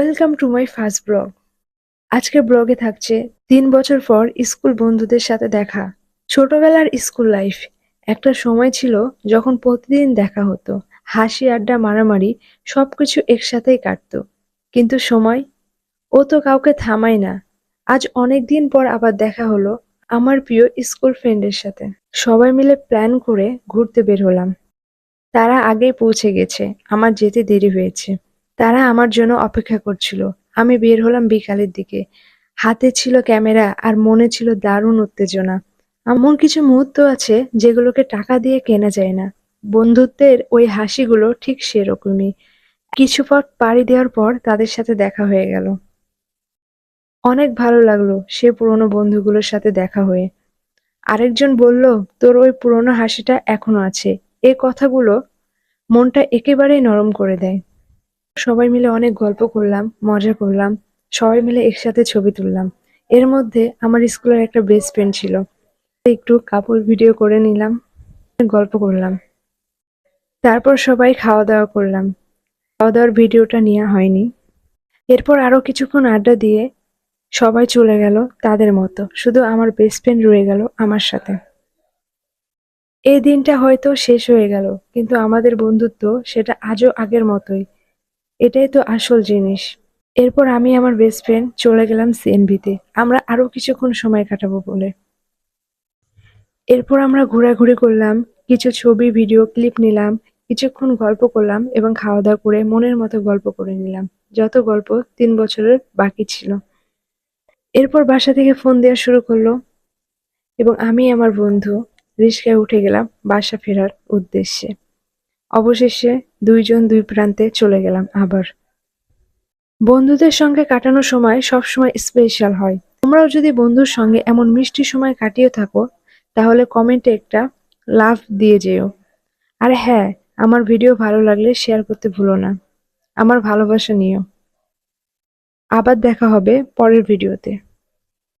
Welcome to my first blog আজকের ব্লগে থাকছে তিন বছর পর স্কুল বন্ধুদের সাথে দেখা। ছোটবেলার স্কুল লাইফ একটা সময় ছিল যখন প্রতিদিন দেখা হতো। হাসি, আড্ডা, মারামারি সবকিছু একসাথেই কাটতো। কিন্তু সময়? ও তো কাউকে থামায় না। আজ অনেক দিন পর আবার দেখা হলো আমার প্রিয় স্কুল ফ্রেন্ডের সাথে। সবাই মিলে প্ল্যান করে ঘুরতে বের হলাম। তারা আগেই পৌঁছে গেছে। আমার যেতে দেরি হয়েছে। তারা আমার জন্য অপেক্ষা করছিল। আমি বের হলাম বিকালের দিকে। হাতে ছিল ক্যামেরা আর মনে ছিল দারুণ উত্তেজনা। এমন কিছু মুহূর্ত আছে যেগুলোকে টাকা দিয়ে কেনা যায় না। বন্ধুত্বের ওই হাসিগুলো ঠিক সেরকমই। কিছু পথ পাড়ি দেওয়ার পর তাদের সাথে দেখা হয়ে গেল। অনেক ভালো লাগল সে পুরনো বন্ধুগুলোর সাথে দেখা হয়ে। আরেকজন বলল, তোর ওই পুরনো হাসিটা এখনও আছে। এ কথাগুলো মনটা একেবারেই নরম করে দেয়। সবাই মিলে অনেক গল্প করলাম, মজা করলাম, সবাই মিলে একসাথে ছবি তুললাম। এর মধ্যে আমার স্কুলের একটা বেস্ট ফ্রেন্ড ছিল। একটু কাপড় ভিডিও করে নিলাম, গল্প করলাম। তারপর সবাই খাওয়া দাওয়া করলাম। খাওয়া দাওয়ার ভিডিওটা নেওয়া হয়নি। এরপর আরও কিছুক্ষণ আড্ডা দিয়ে সবাই চলে গেল তাদের মতো। শুধু আমার বেস্ট ফ্রেন্ড রয়ে গেল আমার সাথে। এই দিনটা হয়তো শেষ হয়ে গেল, কিন্তু আমাদের বন্ধুত্ব সেটা আজও আগের মতোই। এটাই তো আসল জিনিস। এরপর আমি আমার বেস্ট ফ্রেন্ড চলে গেলাম সিএনভিতে আমরা আরও কিছুক্ষণ সময় কাটাবো বলে। এরপর আমরা ঘোরাঘুরি করলাম, কিছু ছবি ভিডিও ক্লিপ নিলাম, কিছুক্ষণ গল্প করলাম এবং খাওয়া দাওয়া করে মনের মতো গল্প করে নিলাম, যত গল্প তিন বছরের বাকি ছিল। এরপর বাসা থেকে ফোন দেওয়া শুরু করল এবং আমি আমার বন্ধু রিস্কায় উঠে গেলাম বাসা ফেরার উদ্দেশ্যে। অবশেষে দুইজন দুই প্রান্তে চলে গেলাম আবার। বন্ধুদের সঙ্গে কাটানোর সময় সবসময় স্পেশাল হয়। তোমরাও যদি বন্ধুর সঙ্গে এমন মিষ্টি সময় কাটিয়ে থাকো, তাহলে কমেন্টে একটা লাভ দিয়ে যেও। আর হ্যাঁ আমার ভিডিও ভালো লাগলে শেয়ার করতে ভুলো না। আমার ভালোবাসা নিও। আবার দেখা হবে পরের ভিডিওতে